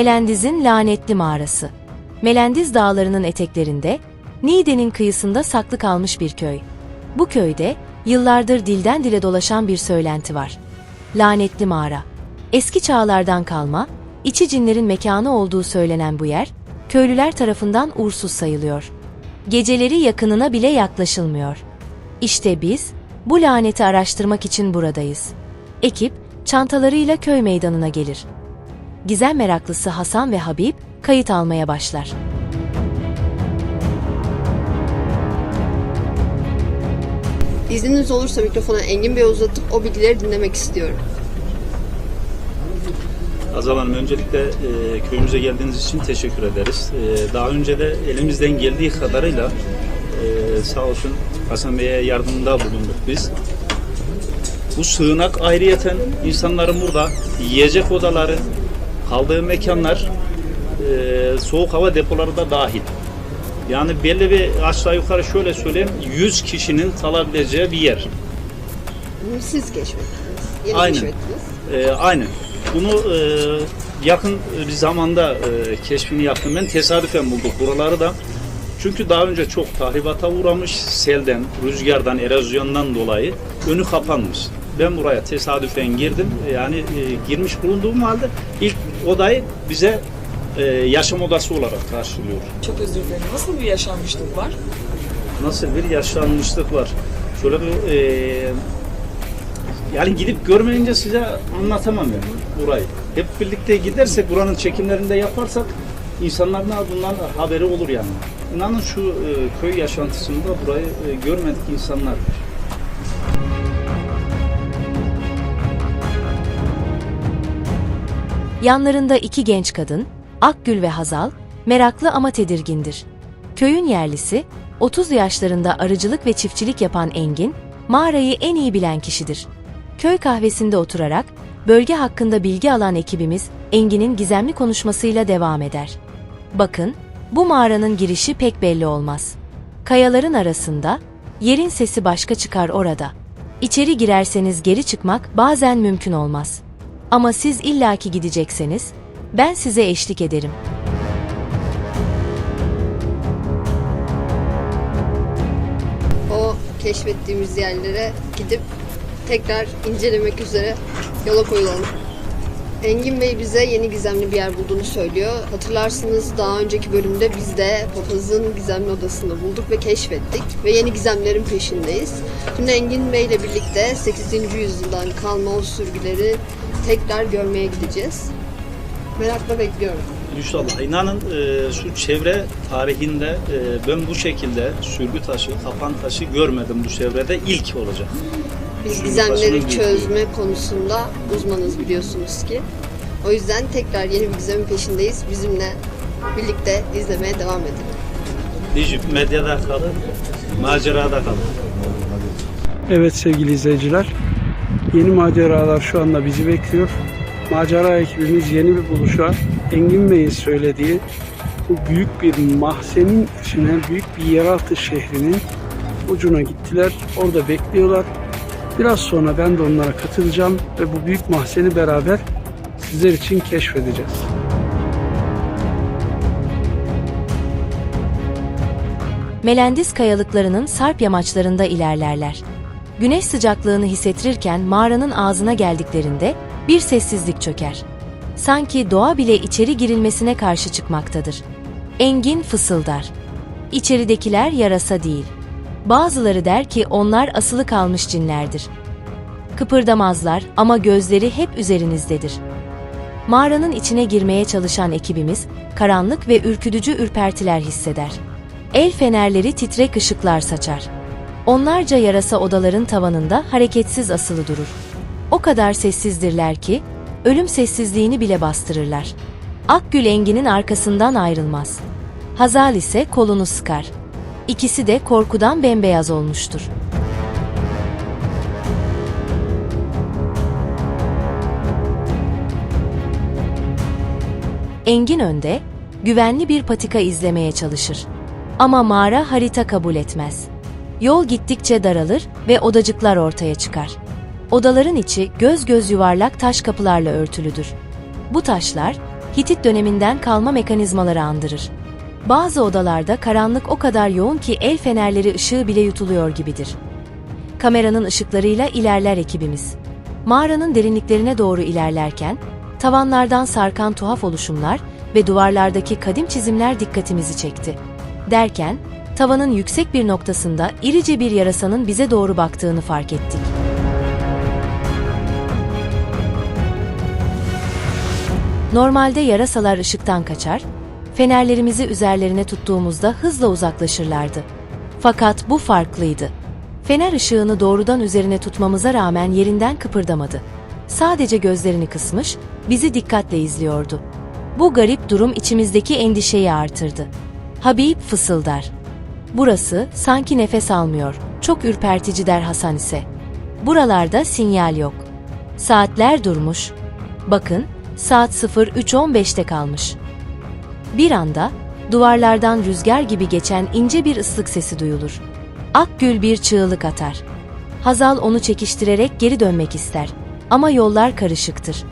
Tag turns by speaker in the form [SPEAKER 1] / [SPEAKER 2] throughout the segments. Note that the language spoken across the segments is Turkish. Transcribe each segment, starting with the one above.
[SPEAKER 1] Melendiz'in lanetli mağarası. Melendiz dağlarının eteklerinde, Niğde'nin kıyısında saklı kalmış bir köy. Bu köyde yıllardır dilden dile dolaşan bir söylenti var. Lanetli mağara. Eski çağlardan kalma, içi cinlerin mekanı olduğu söylenen bu yer, köylüler tarafından uğursuz sayılıyor. Geceleri yakınına bile yaklaşılmıyor. İşte biz bu laneti araştırmak için buradayız. Ekip çantalarıyla köy meydanına gelir. Gizem meraklısı Hasan ve Habib kayıt almaya başlar.
[SPEAKER 2] İzniniz olursa mikrofonu Engin Bey'e uzatıp o bilgileri dinlemek istiyorum.
[SPEAKER 3] Azal Hanım öncelikle e, köyümüze geldiğiniz için teşekkür ederiz. E, daha önce de elimizden geldiği kadarıyla e, sağ olsun Hasan Bey'e yardımda bulunduk biz. Bu sığınak ayrıyeten insanların burada yiyecek odaları, kaldığı mekanlar, e, soğuk hava depoları da dahil. Yani belli bir aşağı yukarı şöyle söyleyeyim 100 kişinin kalabileceği bir yer.
[SPEAKER 2] Siz keşfettiniz. Yeni
[SPEAKER 3] Aynen.
[SPEAKER 2] keşfettiniz.
[SPEAKER 3] E, aynen. Bunu e, yakın bir zamanda e, keşfini yaptım ben. Tesadüfen bulduk buraları da. Çünkü daha önce çok tahribata uğramış selden, rüzgardan, erozyondan dolayı önü kapanmış. Ben buraya tesadüfen girdim. Yani e, girmiş bulunduğum halde ilk odayı bize e, yaşam odası olarak karşılıyor.
[SPEAKER 4] Çok özür dilerim. Nasıl bir yaşanmışlık var?
[SPEAKER 3] Nasıl bir yaşanmışlık var. Şöyle bir e, yani gidip görmeyince size anlatamam yani burayı. Hep birlikte gidersek buranın çekimlerinde yaparsak insanların da bundan haberi olur yani. İnanın şu e, köy yaşantısında burayı e, görmedik insanlar.
[SPEAKER 1] Yanlarında iki genç kadın, Akgül ve Hazal, meraklı ama tedirgindir. Köyün yerlisi, 30 yaşlarında arıcılık ve çiftçilik yapan Engin, mağarayı en iyi bilen kişidir. Köy kahvesinde oturarak, bölge hakkında bilgi alan ekibimiz, Engin'in gizemli konuşmasıyla devam eder. Bakın, bu mağaranın girişi pek belli olmaz. Kayaların arasında, yerin sesi başka çıkar orada. İçeri girerseniz geri çıkmak bazen mümkün olmaz. Ama siz illaki gidecekseniz, ben size eşlik ederim.
[SPEAKER 2] O keşfettiğimiz yerlere gidip tekrar incelemek üzere yola koyulalım. Engin Bey bize yeni gizemli bir yer bulduğunu söylüyor. Hatırlarsınız daha önceki bölümde biz de papazın gizemli odasını bulduk ve keşfettik. Ve yeni gizemlerin peşindeyiz. Şimdi Engin Bey ile birlikte 8. yüzyıldan kalma o sürgüleri tekrar görmeye gideceğiz. Merakla bekliyorum.
[SPEAKER 3] İnşallah. İnanın e, şu çevre tarihinde e, ben bu şekilde sürgü taşı, kapan taşı görmedim bu çevrede ilk olacak.
[SPEAKER 2] Biz gizemleri çözme konusunda uzmanız biliyorsunuz ki. O yüzden tekrar yeni bir gizemin peşindeyiz. Bizimle birlikte izlemeye devam edin.
[SPEAKER 3] Dijip medyada kalın, macerada kalın.
[SPEAKER 5] Evet sevgili izleyiciler, yeni maceralar şu anda bizi bekliyor. Macera ekibimiz yeni bir buluşa Engin Bey'in söylediği bu büyük bir mahzenin içine büyük bir yeraltı şehrinin ucuna gittiler. Orada bekliyorlar. Biraz sonra ben de onlara katılacağım ve bu büyük mahzeni beraber sizler için keşfedeceğiz.
[SPEAKER 1] Melendiz kayalıklarının sarp yamaçlarında ilerlerler. Güneş sıcaklığını hissettirirken mağaranın ağzına geldiklerinde bir sessizlik çöker. Sanki doğa bile içeri girilmesine karşı çıkmaktadır. Engin fısıldar. İçeridekiler yarasa değil. Bazıları der ki onlar asılı kalmış cinlerdir. Kıpırdamazlar ama gözleri hep üzerinizdedir. Mağaranın içine girmeye çalışan ekibimiz karanlık ve ürkütücü ürpertiler hisseder. El fenerleri titrek ışıklar saçar. Onlarca yarasa odaların tavanında hareketsiz asılı durur. O kadar sessizdirler ki ölüm sessizliğini bile bastırırlar. Akgül Engin'in arkasından ayrılmaz. Hazal ise kolunu sıkar. İkisi de korkudan bembeyaz olmuştur. Engin önde, güvenli bir patika izlemeye çalışır. Ama mağara harita kabul etmez. Yol gittikçe daralır ve odacıklar ortaya çıkar. Odaların içi göz göz yuvarlak taş kapılarla örtülüdür. Bu taşlar Hitit döneminden kalma mekanizmaları andırır. Bazı odalarda karanlık o kadar yoğun ki el fenerleri ışığı bile yutuluyor gibidir. Kameranın ışıklarıyla ilerler ekibimiz. Mağaranın derinliklerine doğru ilerlerken, tavanlardan sarkan tuhaf oluşumlar ve duvarlardaki kadim çizimler dikkatimizi çekti. Derken, tavanın yüksek bir noktasında irice bir yarasanın bize doğru baktığını fark ettik. Normalde yarasalar ışıktan kaçar, fenerlerimizi üzerlerine tuttuğumuzda hızla uzaklaşırlardı. Fakat bu farklıydı. Fener ışığını doğrudan üzerine tutmamıza rağmen yerinden kıpırdamadı. Sadece gözlerini kısmış, bizi dikkatle izliyordu. Bu garip durum içimizdeki endişeyi artırdı. Habib fısıldar. Burası sanki nefes almıyor. Çok ürpertici der Hasan ise. Buralarda sinyal yok. Saatler durmuş. Bakın, saat 03.15'te kalmış. Bir anda duvarlardan rüzgar gibi geçen ince bir ıslık sesi duyulur. Akgül bir çığlık atar. Hazal onu çekiştirerek geri dönmek ister. Ama yollar karışıktır.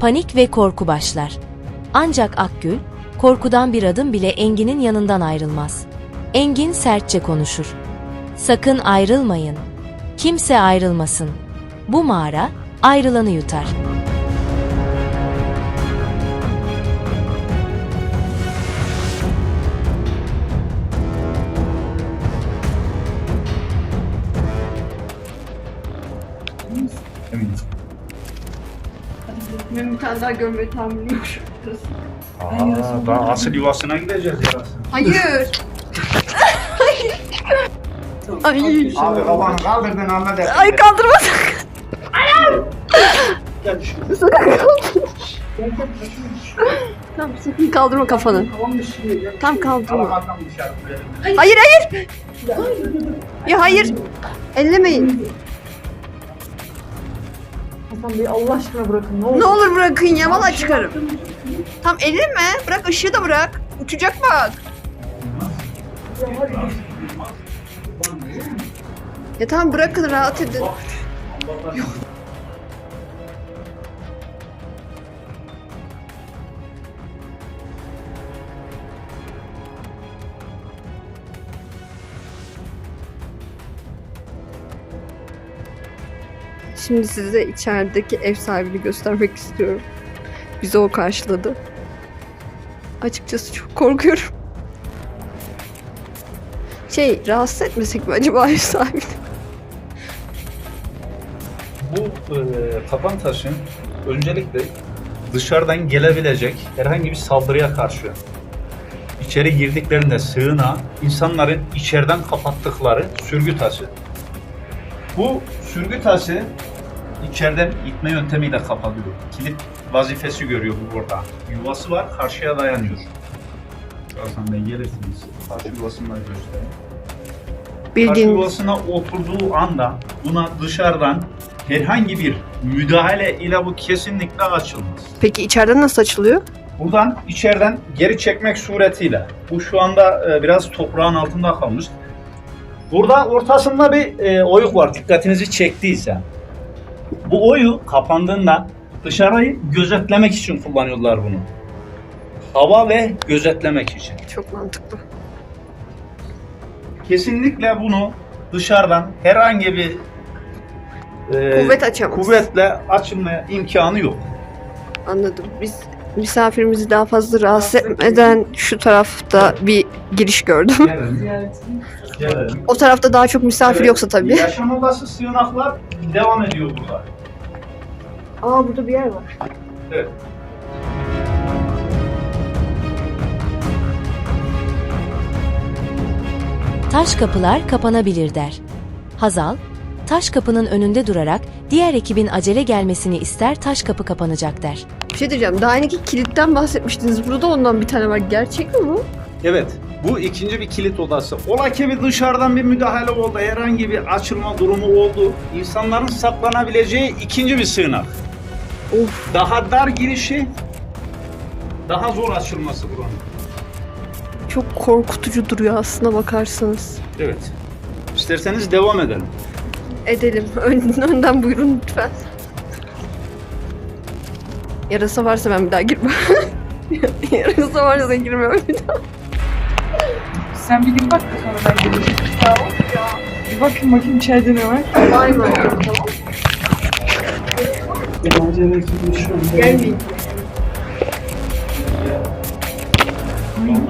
[SPEAKER 1] Panik ve korku başlar. Ancak Akgül, korkudan bir adım bile Engin'in yanından ayrılmaz. Engin sertçe konuşur. Sakın ayrılmayın. Kimse ayrılmasın. Bu mağara ayrılanı yutar.
[SPEAKER 2] Ben bir tane daha görmeyi tahammülüm yok.
[SPEAKER 3] Aa, daha asıl yuvasına gideceğiz yarasın.
[SPEAKER 2] Hayır. Ay.
[SPEAKER 3] Abi kafanı kaldır ben hallederim.
[SPEAKER 2] Ay kaldırma Tamam sakın kaldırma kafanı. Tam kaldırma. Hayır hayır. Ya hayır. Ellemeyin.
[SPEAKER 4] Hasan Bey Allah aşkına bırakın ne olur.
[SPEAKER 2] Ne olur bırakın ya valla çıkarım. Tam elleme. Bırak ışığı da bırak. Uçacak bak. Ya tamam bırakın rahat edin. Şimdi size içerideki ev sahibini göstermek istiyorum. Bizi o karşıladı. Açıkçası çok korkuyorum. Şey, rahatsız etmesek mi acaba ev sahibini?
[SPEAKER 3] E, kapan taşın öncelikle dışarıdan gelebilecek herhangi bir saldırıya karşı içeri girdiklerinde sığına insanların içeriden kapattıkları sürgü taşı. Bu sürgü taşı içeriden itme yöntemiyle kapatıyor. Kilit vazifesi görüyor bu burada. Yuvası var, karşıya dayanıyor. Birazdan Bey gelirsiniz. Karşı yuvasını da göstereyim. Karşı
[SPEAKER 2] Bildiğin
[SPEAKER 3] yuvasına oturduğu anda buna dışarıdan herhangi bir müdahale ile bu kesinlikle açılmaz.
[SPEAKER 2] Peki içeriden nasıl açılıyor?
[SPEAKER 3] Buradan içeriden geri çekmek suretiyle. Bu şu anda e, biraz toprağın altında kalmış. Burada ortasında bir e, oyuk var. Dikkatinizi çektiyse. Bu oyu kapandığında dışarıyı gözetlemek için kullanıyorlar bunu. Hava ve gözetlemek için.
[SPEAKER 2] Çok mantıklı.
[SPEAKER 3] Kesinlikle bunu dışarıdan herhangi bir e,
[SPEAKER 2] Kuvvet açamaz.
[SPEAKER 3] kuvvetle açılmaya imkanı yok.
[SPEAKER 2] Anladım. Biz misafirimizi daha fazla rahatsız etmeden şu tarafta bir giriş gördüm.
[SPEAKER 3] Gelelim. Gelelim.
[SPEAKER 2] O tarafta daha çok misafir
[SPEAKER 3] Evet,
[SPEAKER 2] yoksa tabii.
[SPEAKER 3] Yaşam odası sığınaklar devam ediyor burada.
[SPEAKER 2] Aa burada bir yer var.
[SPEAKER 3] Evet.
[SPEAKER 1] Taş kapılar kapanabilir der. Hazal, taş kapının önünde durarak diğer ekibin acele gelmesini ister taş kapı kapanacak der.
[SPEAKER 2] Bir şey diyeceğim. Daha önceki kilitten bahsetmiştiniz. Burada ondan bir tane var. Gerçek mi bu?
[SPEAKER 3] Evet. Bu ikinci bir kilit odası. Ola ki bir dışarıdan bir müdahale oldu. Herhangi bir açılma durumu oldu. İnsanların saklanabileceği ikinci bir sığınak.
[SPEAKER 2] Of.
[SPEAKER 3] Daha dar girişi, daha zor açılması buranın.
[SPEAKER 2] Çok korkutucu duruyor aslına bakarsanız.
[SPEAKER 3] Evet. İsterseniz devam edelim.
[SPEAKER 2] Edelim. Ön- önden buyurun lütfen. Yarasa varsa ben bir daha girmem. Yarısı var ya girmiyor bir daha.
[SPEAKER 4] Sen bir git bak da sonra ben geleceğim. Ya. Bir bakayım bakayım içeride ne var.
[SPEAKER 2] Vay mı? Tamam. Gelmeyin.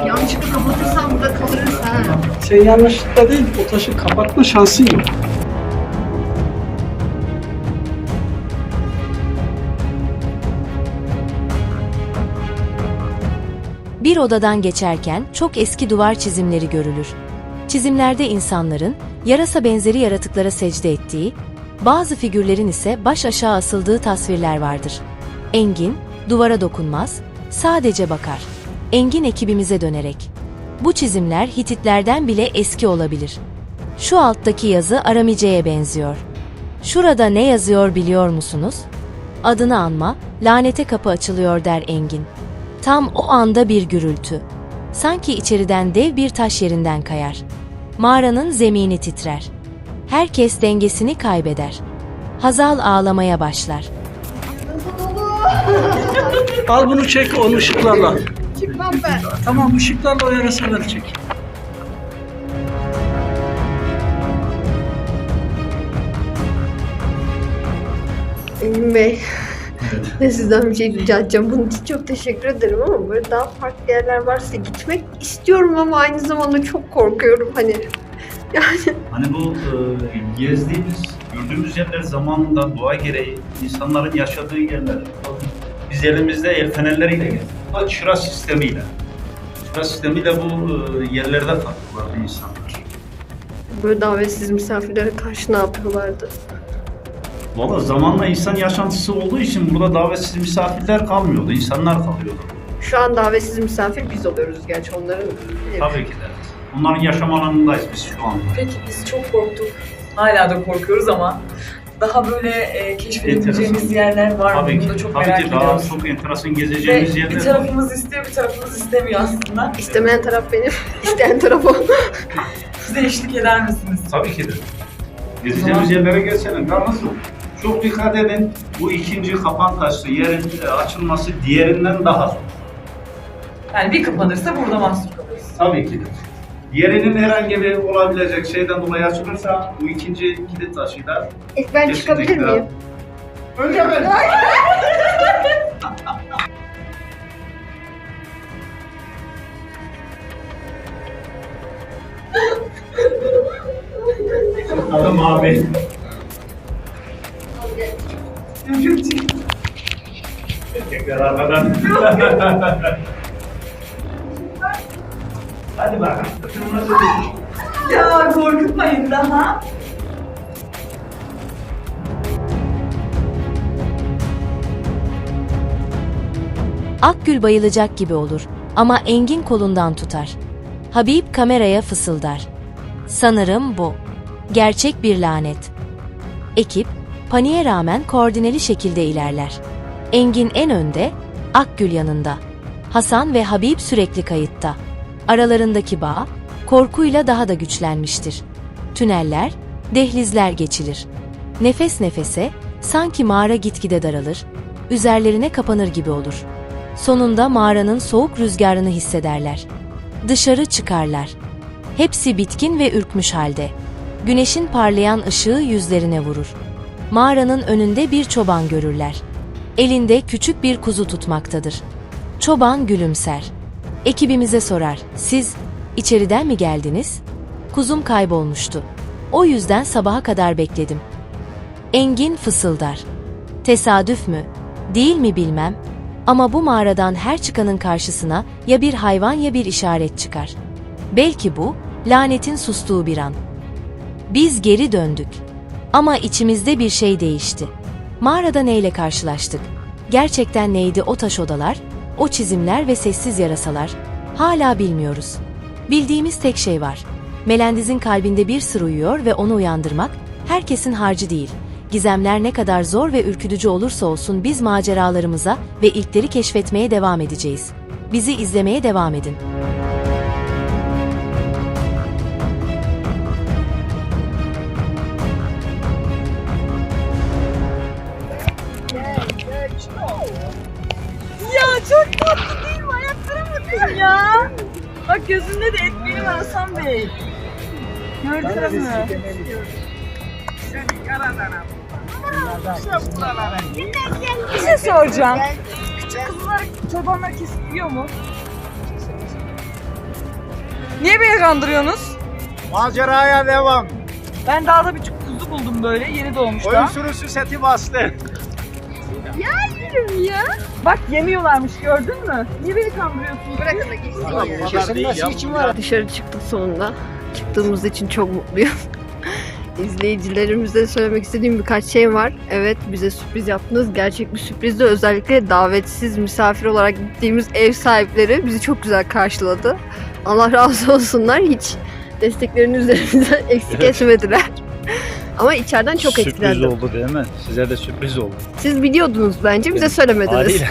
[SPEAKER 2] Ay, yanlışlıkla kapatırsam burada kalırız ha.
[SPEAKER 5] Sen yanlışlıkla değil, o taşı kapatma şansın yok.
[SPEAKER 1] Bir odadan geçerken çok eski duvar çizimleri görülür. Çizimlerde insanların yarasa benzeri yaratıklara secde ettiği, bazı figürlerin ise baş aşağı asıldığı tasvirler vardır. Engin, duvara dokunmaz, sadece bakar. Engin ekibimize dönerek. Bu çizimler Hititlerden bile eski olabilir. Şu alttaki yazı Aramice'ye benziyor. Şurada ne yazıyor biliyor musunuz? Adını anma, lanete kapı açılıyor der Engin. Tam o anda bir gürültü. Sanki içeriden dev bir taş yerinden kayar. Mağaranın zemini titrer. Herkes dengesini kaybeder. Hazal ağlamaya başlar.
[SPEAKER 5] Al bunu çek, onu ışıklarla.
[SPEAKER 2] Çıkmam ben.
[SPEAKER 5] Tamam, ışıklarla o yarasaları çek.
[SPEAKER 2] Engin Bey. Ben sizden bir şey rica edeceğim. Bunun için çok teşekkür ederim ama böyle daha farklı yerler varsa gitmek istiyorum ama aynı zamanda çok korkuyorum hani. Yani
[SPEAKER 3] Hani bu e, gezdiğimiz, gördüğümüz yerler zamanında doğa gereği insanların yaşadığı yerler. Bakın, Biz elimizde el fenerleriyle gezdik. Bak çıra sistemiyle. Çıra sistemiyle bu e, yerlerde taktılar insanlar.
[SPEAKER 2] böyle davetsiz misafirlere karşı ne yapıyorlardı?
[SPEAKER 3] Valla zamanla insan yaşantısı olduğu için burada davetsiz misafirler kalmıyordu. insanlar kalıyordu.
[SPEAKER 2] Şu an davetsiz misafir biz oluyoruz gerçi onların.
[SPEAKER 3] Tabii ki de. Onların yaşam alanındayız biz şu anda.
[SPEAKER 4] Peki biz çok korktuk. Hala da korkuyoruz ama daha böyle e, keşfedebileceğimiz
[SPEAKER 3] Enteresan.
[SPEAKER 4] yerler var mı?
[SPEAKER 3] Tabii
[SPEAKER 4] Bunu da
[SPEAKER 3] ki.
[SPEAKER 4] çok
[SPEAKER 3] Tabii
[SPEAKER 4] merak
[SPEAKER 3] ki daha
[SPEAKER 4] ediyoruz.
[SPEAKER 3] çok enteresan
[SPEAKER 4] Ve
[SPEAKER 3] gezeceğimiz
[SPEAKER 4] bir
[SPEAKER 3] yerler var.
[SPEAKER 4] tarafımız istiyor, bir tarafımız istemiyor aslında.
[SPEAKER 2] İstemeyen taraf benim, isteyen taraf o.
[SPEAKER 4] Bize eşlik eder misiniz?
[SPEAKER 3] Tabii ki de. Gezeceğimiz yerlere geçelim. Yalnız çok dikkat edin. Bu ikinci kapan taşlı yerin e, açılması diğerinden daha zor.
[SPEAKER 4] Yani bir kapanırsa burada mahsur kalırız.
[SPEAKER 3] Tabii ki de. Diğerinin herhangi bir olabilecek şeyden dolayı açılırsa bu ikinci kilit taşıyla
[SPEAKER 2] İlk ben
[SPEAKER 3] Kesinlikle.
[SPEAKER 2] çıkabilir miyim?
[SPEAKER 3] Önce ben. Adam abi. Arkadan. Hadi bakalım.
[SPEAKER 4] Ya korkutmayın daha.
[SPEAKER 1] Akgül bayılacak gibi olur ama Engin kolundan tutar. Habib kameraya fısıldar. Sanırım bu. Gerçek bir lanet. Ekip, paniğe rağmen koordineli şekilde ilerler. Engin en önde, Akgül yanında. Hasan ve Habib sürekli kayıtta. Aralarındaki bağ, korkuyla daha da güçlenmiştir. Tüneller, dehlizler geçilir. Nefes nefese, sanki mağara gitgide daralır, üzerlerine kapanır gibi olur. Sonunda mağaranın soğuk rüzgarını hissederler. Dışarı çıkarlar. Hepsi bitkin ve ürkmüş halde. Güneşin parlayan ışığı yüzlerine vurur. Mağaranın önünde bir çoban görürler. Elinde küçük bir kuzu tutmaktadır. Çoban gülümser. Ekibimize sorar. Siz içeriden mi geldiniz? Kuzum kaybolmuştu. O yüzden sabaha kadar bekledim. Engin fısıldar. Tesadüf mü? Değil mi bilmem. Ama bu mağaradan her çıkanın karşısına ya bir hayvan ya bir işaret çıkar. Belki bu, lanetin sustuğu bir an. Biz geri döndük. Ama içimizde bir şey değişti. Mağarada neyle karşılaştık? Gerçekten neydi o taş odalar, o çizimler ve sessiz yarasalar? Hala bilmiyoruz. Bildiğimiz tek şey var. Melendiz'in kalbinde bir sır uyuyor ve onu uyandırmak herkesin harcı değil. Gizemler ne kadar zor ve ürkütücü olursa olsun biz maceralarımıza ve ilkleri keşfetmeye devam edeceğiz. Bizi izlemeye devam edin.
[SPEAKER 4] Bey. Gördünüz mü? Bir şey soracağım. Küçük kızlar çobanlar kesiliyor mu? Niye beni kandırıyorsunuz?
[SPEAKER 6] Maceraya devam.
[SPEAKER 4] Ben dağda bir kuzu buldum böyle yeni doğmuş
[SPEAKER 6] Oyun
[SPEAKER 4] da.
[SPEAKER 6] sürüsü seti bastı.
[SPEAKER 4] Bak yemiyorlarmış gördün mü? Niye beni kandırıyorsunuz?
[SPEAKER 2] Bırakın da gitsin ya.
[SPEAKER 6] Kesilmesi için var.
[SPEAKER 2] Dışarı çıktık sonunda. Çıktığımız için çok mutluyum. İzleyicilerimize söylemek istediğim birkaç şey var. Evet bize sürpriz yaptınız. Gerçek bir sürprizdi. Özellikle davetsiz misafir olarak gittiğimiz ev sahipleri bizi çok güzel karşıladı. Allah razı olsunlar. Hiç desteklerini üzerimizden eksik etmediler. Ama içeriden çok
[SPEAKER 3] Sürpriz
[SPEAKER 2] etkilendim.
[SPEAKER 3] oldu değil mi? Size de sürpriz oldu.
[SPEAKER 2] Siz biliyordunuz bence bize söylemediniz.
[SPEAKER 3] Haliyle.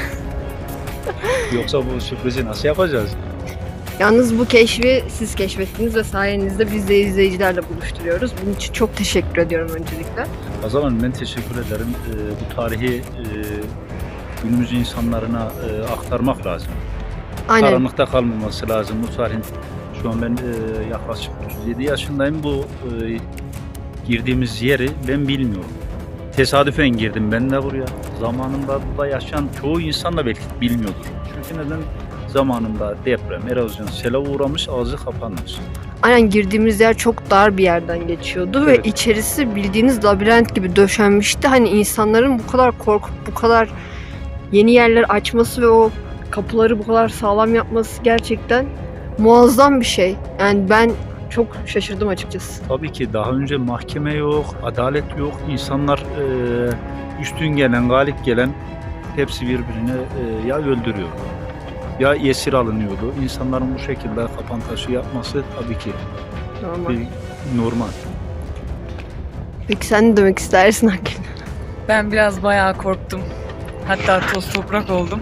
[SPEAKER 3] Yoksa bu sürprizi nasıl yapacağız?
[SPEAKER 2] Yalnız bu keşfi siz keşfettiniz ve sayenizde biz de izleyicilerle buluşturuyoruz. Bunun için çok teşekkür ediyorum öncelikle.
[SPEAKER 3] O zaman ben teşekkür ederim. Ee, bu tarihi e, günümüz insanlarına e, aktarmak lazım.
[SPEAKER 2] Aynen.
[SPEAKER 3] Karanlıkta kalmaması lazım bu tarihin. Şu an ben e, yaklaşık 37 yaşındayım. Bu e, girdiğimiz yeri ben bilmiyorum. Tesadüfen girdim ben de buraya. Zamanında burada yaşayan çoğu insan da belki bilmiyordur. Çünkü neden? Zamanında deprem, erozyon, sele uğramış, ağzı kapanmış.
[SPEAKER 2] Aynen girdiğimiz yer çok dar bir yerden geçiyordu
[SPEAKER 3] Evet.
[SPEAKER 2] ve içerisi bildiğiniz labirent gibi döşenmişti. Hani insanların bu kadar korkup bu kadar yeni yerler açması ve o kapıları bu kadar sağlam yapması gerçekten muazzam bir şey. Yani ben çok şaşırdım açıkçası.
[SPEAKER 3] Tabii ki daha önce mahkeme yok, adalet yok. İnsanlar e, üstün gelen, galip gelen hepsi birbirine e, ya öldürüyor ya esir alınıyordu. İnsanların bu şekilde kapan taşı yapması tabii ki
[SPEAKER 2] Normal.
[SPEAKER 3] bir normal.
[SPEAKER 2] Peki sen ne demek istersin Hakkı?
[SPEAKER 4] Ben biraz bayağı korktum. Hatta toz toprak oldum.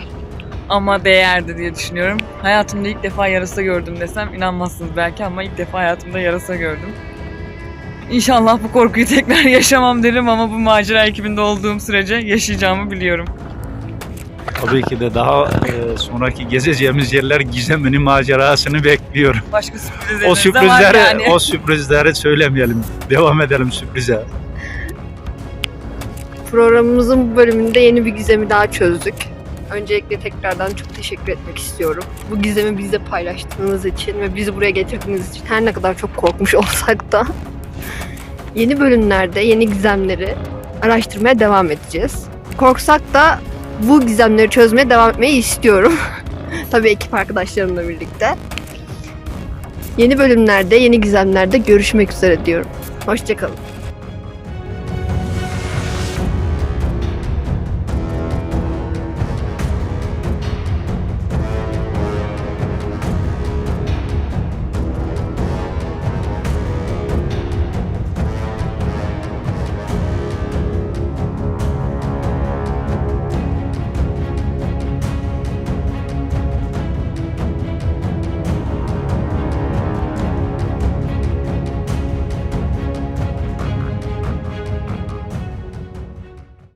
[SPEAKER 4] Ama değerdi diye düşünüyorum. Hayatımda ilk defa yarasa gördüm desem inanmazsınız belki ama ilk defa hayatımda yarasa gördüm. İnşallah bu korkuyu tekrar yaşamam derim ama bu macera ekibinde olduğum sürece yaşayacağımı biliyorum.
[SPEAKER 3] Tabii ki de daha e, sonraki gezeceğimiz yerler gizemini, macerasını bekliyorum.
[SPEAKER 4] Başka sürprizleriniz
[SPEAKER 3] O
[SPEAKER 4] de var
[SPEAKER 3] sürprizleri,
[SPEAKER 4] yani.
[SPEAKER 3] o sürprizleri söylemeyelim. Devam edelim sürprize.
[SPEAKER 2] Programımızın bu bölümünde yeni bir gizemi daha çözdük. Öncelikle tekrardan çok teşekkür etmek istiyorum. Bu gizemi bizle paylaştığınız için ve bizi buraya getirdiğiniz için her ne kadar çok korkmuş olsak da yeni bölümlerde yeni gizemleri araştırmaya devam edeceğiz. Korksak da bu gizemleri çözmeye devam etmeyi istiyorum. Tabii ekip arkadaşlarımla birlikte. Yeni bölümlerde, yeni gizemlerde görüşmek üzere diyorum. Hoşçakalın.